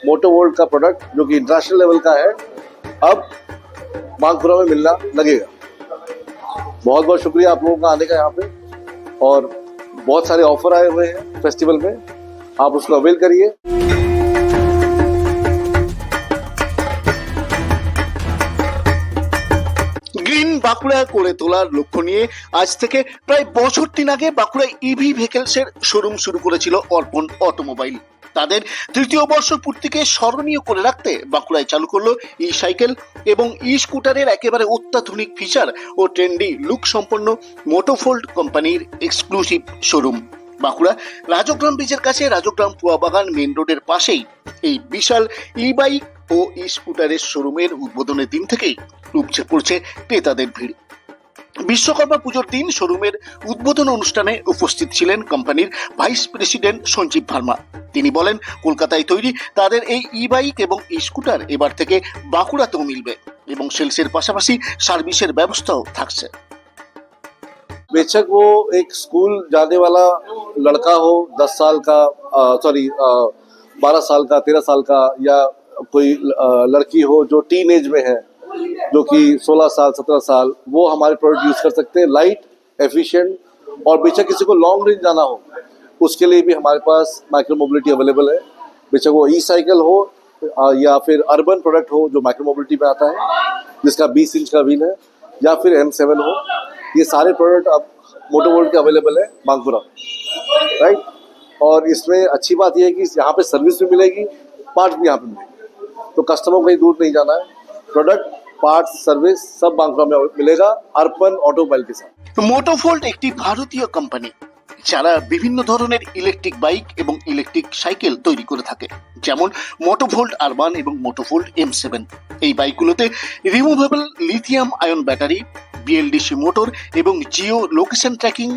मोटो world का product जो कि इंटरनेशनल लेवल का है अब मांगपुरा में मिलना लगेगा बहुत बहुत शुक्रिया आप लोगों का आने का यहाँ पे और बहुत सारे ऑफर आए हुए हैं फेस्टिवल में आप उसको अवेल करिए গ্রিন বাঁকুড়া করে তোলার লক্ষ্য নিয়ে আজ থেকে প্রায় বছর তিন আগে বাঁকুড়ায় ইভি ভেহিকেলসের শোরুম শুরু করেছিল অর্পণ অটোমোবাইল তাদের তৃতীয় বর্ষ পূর্তিকে স্মরণীয় করে রাখতে বাঁকুড়ায় চালু করল ই সাইকেল এবং ই স্কুটারের একেবারে অত্যাধুনিক ফিচার ও ট্রেন্ডি লুক সম্পন্ন মোটোফোল্ড কোম্পানির এক্সক্লুসিভ শোরুম। বাঁকুড়া রাজগ্রাম ব্রিজের কাছে রাজগ্রাম পুয়াবাগান মেন রোডের পাশেই এই বিশাল ই বাইক ও ই স্কুটারের শোরুমের উদ্বোধনের দিন থেকেই উপচে পড়ছে ক্রেতাদের ভিড়। বিশ্বকর্মা পুজোর দিন শোরুমের উদ্বোধন অনুষ্ঠানে উপস্থিত ছিলেন কোম্পানির ভাইস প্রেসিডেন্ট সঞ্জীব ভার্মা তিনি বলেন কলকাতায় তৈরি তাদের এই ই বাইক এবং ই স্কুটার এবার থেকে বাঁকুড়াতেও মিলবে এবং সেলসের পাশাপাশি সার্ভিসের ব্যবস্থাও থাকছে बेशक वो एक स्कूल जाने वाला लड़का हो दस साल का सॉरी बारह साल का तेरह साल का या कोई अ, लड़की हो जो टीन एज में है जो कि सोलह साल, सत्रह साल, वो हमारे प्रोडक्ट यूज़ कर सकते हैं लाइट एफिशिएंट और बेशक किसी को लॉन्ग रेंज जाना हो, उसके लिए भी हमारे पास माइक्रो मोबिलिटी अवेलेबल है। बेशक वो ई साइकिल हो या फिर अर्बन प्रोडक्ट हो, जो माइक्रो मोबिलिटी में आता है, जिसका बीस इंच का व्हील है, या फिर एम सेवन हो, ये सारे प्रोडक्ट अब मोटो वर्ल्ड के अवेलेबल है, बांकुरा। राइट और इसमें अच्छी बात यह है कि यहाँ पे सर्विस भी मिलेगी पार्ट भी यहाँ पे मिलेगी। तो कस्टमर को कहीं दूर नहीं जाना है। प्रोडक्ट पार्ट्स सर्विस सब बांकुरा में मिलेगा अर्पन ऑटोमोबाइल के साथ মোটোফোল্ড একটি ভারতীয় কোম্পানি যারা বিভিন্ন ধরনের ইলেকট্রিক বাইক এবং ইলেকট্রিক সাইকেল তৈরি করে থাকে যেমন মোটোভোল্ট আরবান এবং মোটোভোল্ট এম সেভেন এই বাইকগুলোতে removable lithium ion battery BLDC motor এবং জিও লোকেশন ট্র্যাকিং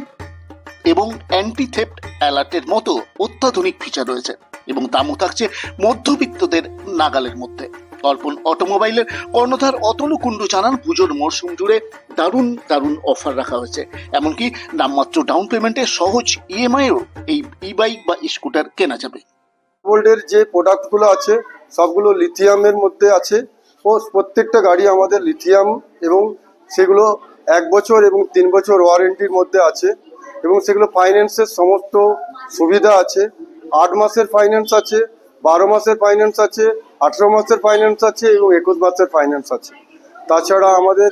এবং অ্যান্টি থেফট অ্যালার্টের মতো অত্যাধুনিক ফিচার রয়েছে এবং দামও থাকছে মধ্যবিত্তদের নাগালের মধ্যে অর্পণ অটোমোবাইলের কর্ণধার অতনু কুণ্ডু জানান, পুজোর মরশুম জুড়ে দারুণ দারুণ অফার রাখা হয়েছে। এমনকি নামমাত্র ডাউন পেমেন্টে সহজ ইএমআইও এই ই বাইক বা স্কুটার কেনা যাবে। গোল্ডের যে প্রোডাক্টগুলো আছে, সবগুলো লিথিয়ামের মধ্যে আছে। ও প্রত্যেকটা গাড়ি আমাদের লিথিয়াম এবং সেগুলো এক বছর এবং তিন বছর ওয়ারেন্টির মধ্যে আছে এবং সেগুলো ফাইন্যান্সের সমস্ত সুবিধা আছে। আট মাসের ফাইন্যান্স আছে, বারো মাসের ফাইন্যান্স আছে আঠেরো মাসের ফাইন্যান্স আছে এবং একুশ মাসের ফাইন্যান্স আছে। তাছাড়া আমাদের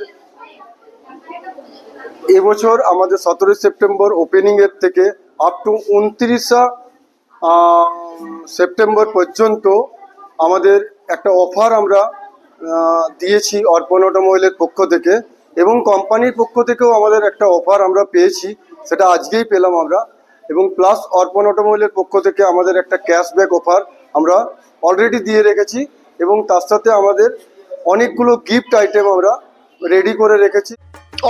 এবছর আমাদের সতেরোই সেপ্টেম্বর ওপেনিং এর থেকে আপ টু উনত্রিশা সেপ্টেম্বর পর্যন্ত আমাদের একটা অফার আমরা দিয়েছি অর্পণ অটোমোবাইলের পক্ষ থেকে এবং কোম্পানির পক্ষ থেকেও আমাদের একটা অফার আমরা পেয়েছি, সেটা আজকেই পেলাম আমরা। এবং প্লাস অর্পণ অটোমোবাইলের পক্ষ থেকে আমাদের একটা ক্যাশব্যাক অফার আমরা অলরেডি দিয়ে রেখেছি এবং তার সাথে আমাদের অনেকগুলো গিফট আইটেম আমরা রেডি করে রেখেছি।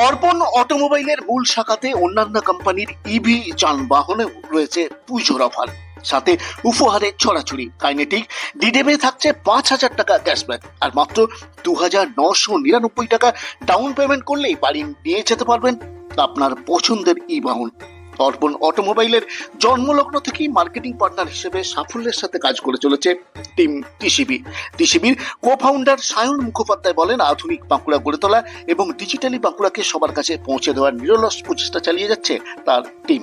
অর্পণ অটোমোবাইলের মূল শাখাতে অন্যান্য কোম্পানির ইভি যানবাহনে রয়েছে পুজোর অফার। সাথে উপহারে ছড়াছড়ি, কাইনেটিক ডিডেমে থাকছে পাঁচ হাজার টাকা ক্যাশব্যাক আর মাত্র দু হাজার নশো নিরানব্বই টাকা ডাউন পেমেন্ট করলেই বাড়ি নিয়ে যেতে পারবেন আপনার পছন্দের ই বাহন অর্পণ অটোমোবাইলের জন্মলগ্ন থেকেই মার্কেটিং পার্টনার হিসেবে সাফল্যের সাথে কাজ করে চলেছে টিম টিসিবি। টিসিবির কো ফাউন্ডার সায়ন মুখোপাধ্যায় বলেন, আধুনিক বাঁকুড়া গড়ে তোলা এবং ডিজিটালি বাঁকুড়াকে সবার কাছে পৌঁছে দেওয়ার নিরলস প্রচেষ্টা চালিয়ে যাচ্ছে তার টিম।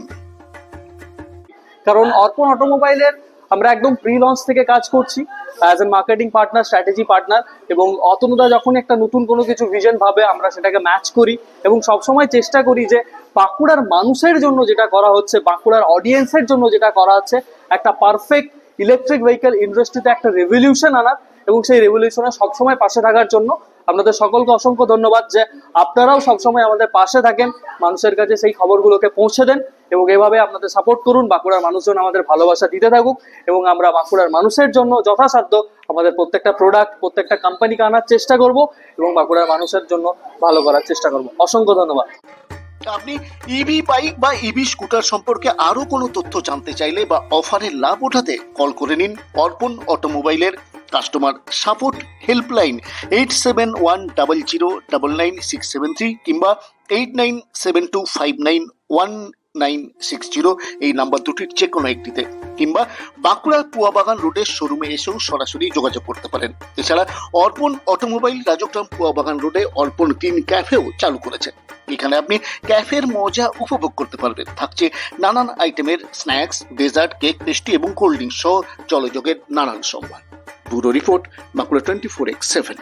কারণ অর্পণ অটোমোবাইলের আমরা একদম প্রি লঞ্চ থেকে কাজ করছি as a marketing partner strategy partner এবং অতনুদা যখন একটা নতুন কোনো কিছু ভিজন ভাবে আমরা সেটাকে ম্যাচ করি এবং সবসময় চেষ্টা করি যে বাঁকুড়ার মানুষের জন্য যেটা করা হচ্ছে, বাঁকুড়ার অডিয়েন্সের জন্য যেটা করা হচ্ছে, একটা পারফেক্ট ইলেকট্রিক ভেহিকেল ইন্ডাস্ট্রিতে একটা রেভলিউশন আনার এবং সেই রেভলিউশনে সবসময় পাশে থাকার জন্য আপনাদের সকলকে অসংখ্য ধন্যবাদ যে আপনারাও সবসময় আমাদের পাশে থাকেন, মানুষের কাছে সেই খবরগুলোকে পৌঁছে দেন এবং এভাবে আপনাদের সাপোর্ট করুন, বাঁকুড়ার মানুষজন আমাদের ভালোবাসা দিতে থাকুক এবং আমরা বাঁকুড়ার মানুষের জন্য যথাসাধ্য আমাদের প্রত্যেকটা প্রোডাক্ট প্রত্যেকটা কোম্পানিকে আনার চেষ্টা করব এবং বাঁকুড়ার মানুষের জন্য ভালো করার চেষ্টা করব। অসংখ্য ধন্যবাদ। আপনি ইভি বাইক বা ইভি স্কুটার সম্পর্কে আরও কোনো তথ্য জানতে চাইলে বা অফারের লাভ ওঠাতে কল করে নিন Arpan অটোমোবাইলের customer support helpline eight seven one double zero double nine six seven three কিংবা eight nine seven two five nine one nine six zero এই নাম্বার দুটির যে কোনো একটিতে কিংবা বাঁকুড়ার পুয়াবাগান রোডের শোরুমে এসেও সরাসরি যোগাযোগ করতে পারেন। এছাড়া অর্পণ অটোমোবাইল রাজগ্রাম পুয়াবাগান রোডে অর্পণ ক্লিন ক্যাফেও চালু করেছে। এখানে আপনি ক্যাফের মজা উপভোগ করতে পারবেন। থাকছে নানান আইটেমের স্ন্যাক্স, ডেজার্ট, কেক, পেস্ট্রি এবং কোল্ড ড্রিঙ্কস সহ জলযোগের নানান সম্মান bureau report Bankura twenty four X seven.